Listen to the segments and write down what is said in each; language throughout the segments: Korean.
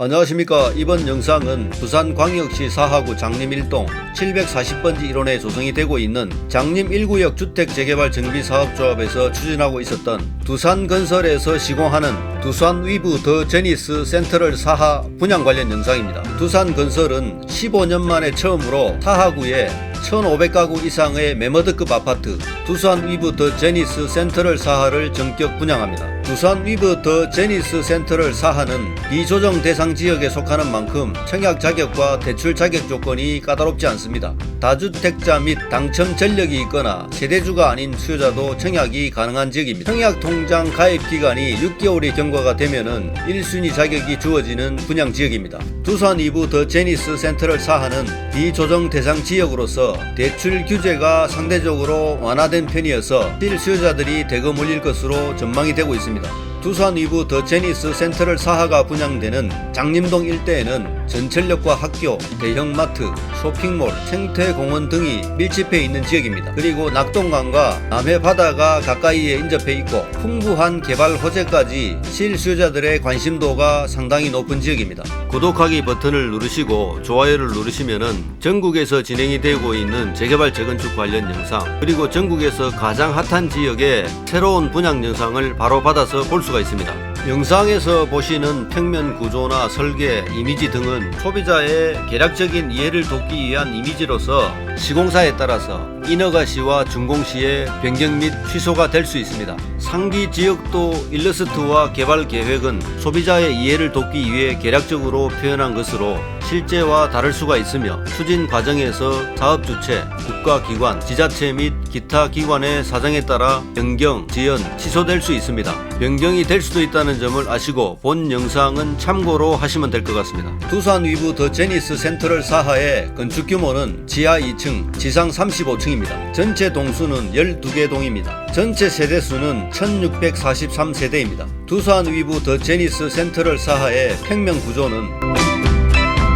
안녕하십니까 이번 영상은 부산광역시 사하구 장림 1동 740번지 일원에 조성이 되고 있는 장림 1구역 주택재개발 정비사업조합에서 추진하고 있었던 두산건설에서 시공하는 두산 위브 더 제니스 센터를 사하 분양 관련 영상입니다. 두산건설은 15년 만에 처음으로 사하구에 1,500가구 이상의 매머드급 아파트 두산 위브 더 제니스 센터를 사하를 전격 분양합니다. 두산 위브 더 제니스 센터를 사하는 비조정 대상 지역에 속하는 만큼 청약 자격과 대출 자격 조건이 까다롭지 않습니다. 다주택자 및 당첨 전력이 있거나 세대주가 아닌 수요자도 청약이 가능한 지역입니다. 청약 통장 가입 기간이 6개월이 경과가 되면은 1순위 자격이 주어지는 분양 지역입니다. 두산 위브 더 제니스 센터를 사하는 비조정 대상 지역으로서 대출 규제가 상대적으로 완화된 편이어서 실수요자들이 대거 몰릴 것으로 전망이 되고 있습니다. 두산 위브 더 제니스 센터를 사하가 분양되는 장림동 일대에는 전철역과 학교, 대형마트, 쇼핑몰, 생태공원 등이 밀집해 있는 지역입니다. 그리고 낙동강과 남해 바다가 가까이에 인접해 있고 풍부한 개발 호재까지 실수요자들의 관심도가 상당히 높은 지역입니다. 구독하기 버튼을 누르시고 좋아요를 누르시면은 전국에서 진행이 되고 있는 재개발 재건축 관련 영상 그리고 전국에서 가장 핫한 지역의 새로운 분양 영상을 바로 받아서 볼 수가 있습니다. 영상에서 보시는 평면 구조나 설계, 이미지 등은 소비자의 개략적인 이해를 돕기 위한 이미지로서 시공사에 따라서 인허가시와 준공시의 변경 및 취소가 될 수 있습니다. 상기 지역도 일러스트와 개발 계획은 소비자의 이해를 돕기 위해 개략적으로 표현한 것으로 실제와 다를 수가 있으며 추진 과정에서 사업 주체, 국가기관, 지자체 및 기타 기관의 사정에 따라 변경, 지연, 취소될 수 있습니다. 변경이 될 수도 있다는 점을 아시고 본 영상은 참고로 하시면 될 것 같습니다. 두산 위브 더 제니스 센터를 사하의 건축 규모는 지하 2층, 지상 35층입니다. 전체 동수는 12개 동입니다. 전체 세대수는 1643세대입니다. 두산 위브 더 제니스 센터를 사하의 평면 구조는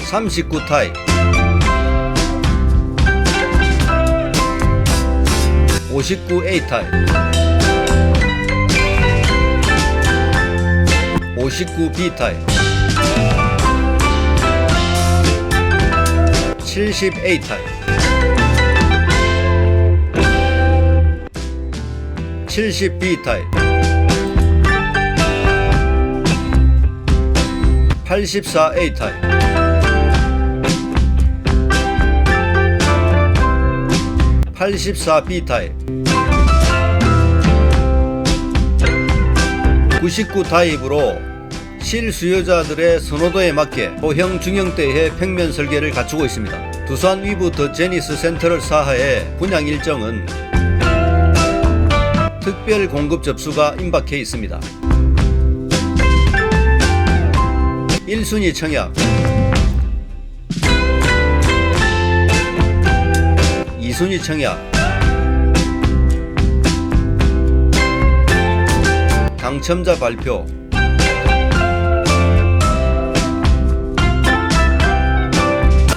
39 타입. 59 A 타입. 59 B 타입. 70 A 타입 70 B 타입. 84 A 타입. 84B 타입. 99 타입으로 실수요자들의 선호도에 맞게 소형 중형대의 평면 설계를 갖추고 있습니다. 두산 위브 더 제니스 센터를 사하의 분양 일정은 특별 공급 접수가 임박해 있습니다. 1순위 청약 2순위 청약 당첨자 발표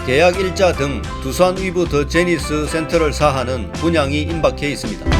계약 일자 등 두산 위브 더 제니스 센터를 사하는 분양이 임박해 있습니다.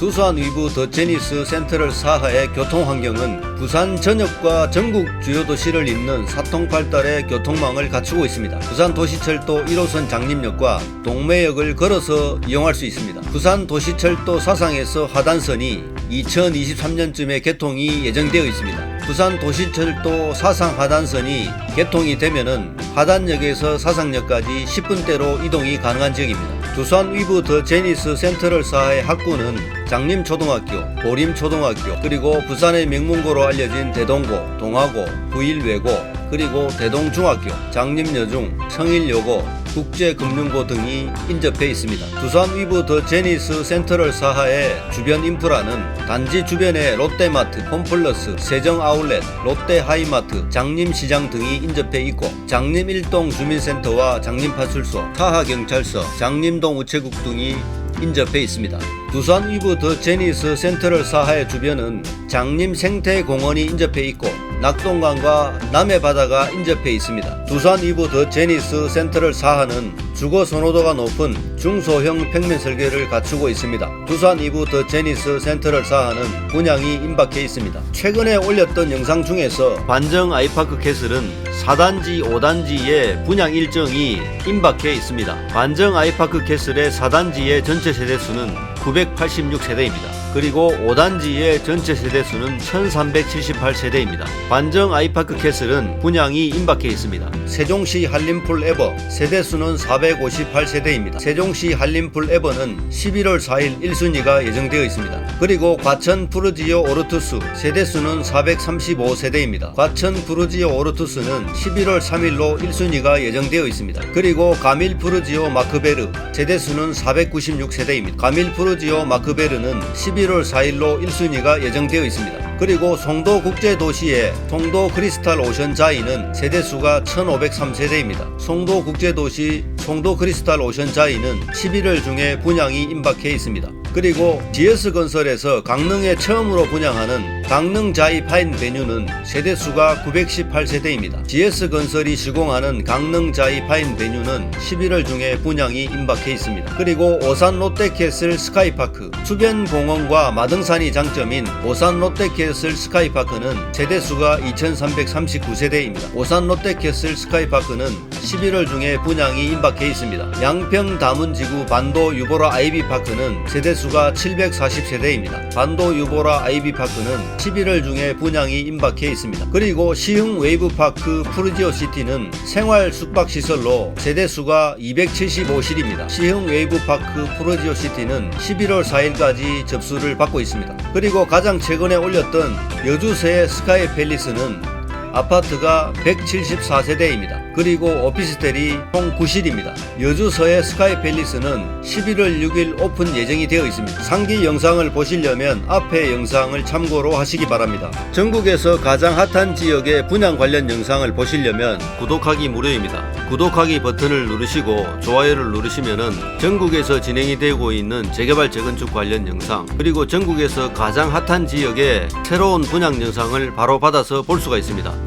두산 위브 더 제니스 센터를 사하의 교통 환경은 부산 전역과 전국 주요 도시를 잇는 사통팔달의 교통망을 갖추고 있습니다. 부산 도시철도 1호선 장림역과 동매역을 걸어서 이용할 수 있습니다. 부산 도시철도 사상에서 하단선이 2023년쯤에 개통이 예정되어 있습니다. 부산 도시철도 사상 하단선이 개통이 되면은 하단역에서 사상역까지 10분대로 이동이 가능한 지역입니다. 두산 위브 더 제니스 센터를 사하의 학구는 장림초등학교, 보림초등학교, 그리고 부산의 명문고로 알려진 대동고, 동아고, 부일외고, 그리고 대동중학교, 장림여중, 성일여고, 국제금융고 등이 인접해 있습니다. 두산 위브 더 제니스 센터를 사하의 주변 인프라는 단지 주변에 롯데마트, 홈플러스, 세정아울렛, 롯데하이마트, 장림시장 등이 인접해 있고 장림 일동 주민센터와 장림파출소, 사하경찰서, 장림동 우체국 등이 인접해 있습니다. 두산 위브 더 제니스 센터를 사하의 주변은 장림 생태공원이 인접해 있고 낙동강과 남해바다가 인접해 있습니다. 두산 이부 더 제니스 센터를 사하는 주거 선호도가 높은 중소형 평면 설계를 갖추고 있습니다. 두산 이부 더 제니스 센터를 사하는 분양이 임박해 있습니다. 최근에 올렸던 영상 중에서 반정 아이파크 캐슬은 4단지, 5단지의 분양 일정이 임박해 있습니다. 반정 아이파크 캐슬의 4단지의 전체 세대 수는 986세대입니다. 그리고 5단지의 전체 세대수는 1378세대입니다. 반정 아이파크 캐슬은 분양이 임박해 있습니다. 세종시 한림풀 에버 세대수는 458세대입니다. 세종시 한림풀 에버는 11월 4일 1순위가 예정되어 있습니다. 그리고 과천 푸르지오 오르투스 세대수는 435세대입니다. 과천 푸르지오 오르투스는 11월 3일로 1순위가 예정되어 있습니다. 그리고 가밀 푸르지오 마크베르 세대수는 496세대입니다. 가밀 푸르지오 마크베르는 11월 4일로 1순위가 예정되어 있습니다. 그리고 송도 국제도시의 송도 크리스탈 오션 자이는 세대수가 1503세대입니다. 송도 국제도시 송도 크리스탈 오션 자이는 11월 중에 분양이 임박해 있습니다. 그리고 GS 건설에서 강릉에 처음으로 분양하는 강릉 자이 파인 베뉴는 세대수가 918세대입니다. GS 건설이 시공하는 강릉 자이 파인 베뉴는 11월 중에 분양이 임박해 있습니다. 그리고 오산 롯데캐슬 스카이파크 주변 공원과 마등산이 장점인 오산 롯데캐슬 스카이파크는 세대수가 2339세대입니다. 오산 롯데캐슬 스카이파크는 11월 중에 분양이 임박해 있습니다. 양평 다문지구 반도 유보라 아이비파크는 세대수 가 740세대입니다. 반도 유보라 아이비파크는 11월 중에 분양이 임박해 있습니다. 그리고 시흥 웨이브파크 푸르지오 시티는 생활 숙박시설로 세대수가 275실입니다. 시흥 웨이브파크 푸르지오 시티는 11월 4일까지 접수를 받고 있습니다. 그리고 가장 최근에 올렸던 여주세의 스카이 팰리스는 아파트가 174세대입니다. 그리고 오피스텔이 총 9실입니다. 여주서의 스카이 팰리스는 11월 6일 오픈 예정이 되어 있습니다. 상기 영상을 보시려면 앞의 영상을 참고로 하시기 바랍니다. 전국에서 가장 핫한 지역의 분양 관련 영상을 보시려면 구독하기 무료입니다. 구독하기 버튼을 누르시고 좋아요를 누르시면은 전국에서 진행이 되고 있는 재개발 재건축 관련 영상 그리고 전국에서 가장 핫한 지역의 새로운 분양 영상을 바로 받아서 볼 수가 있습니다.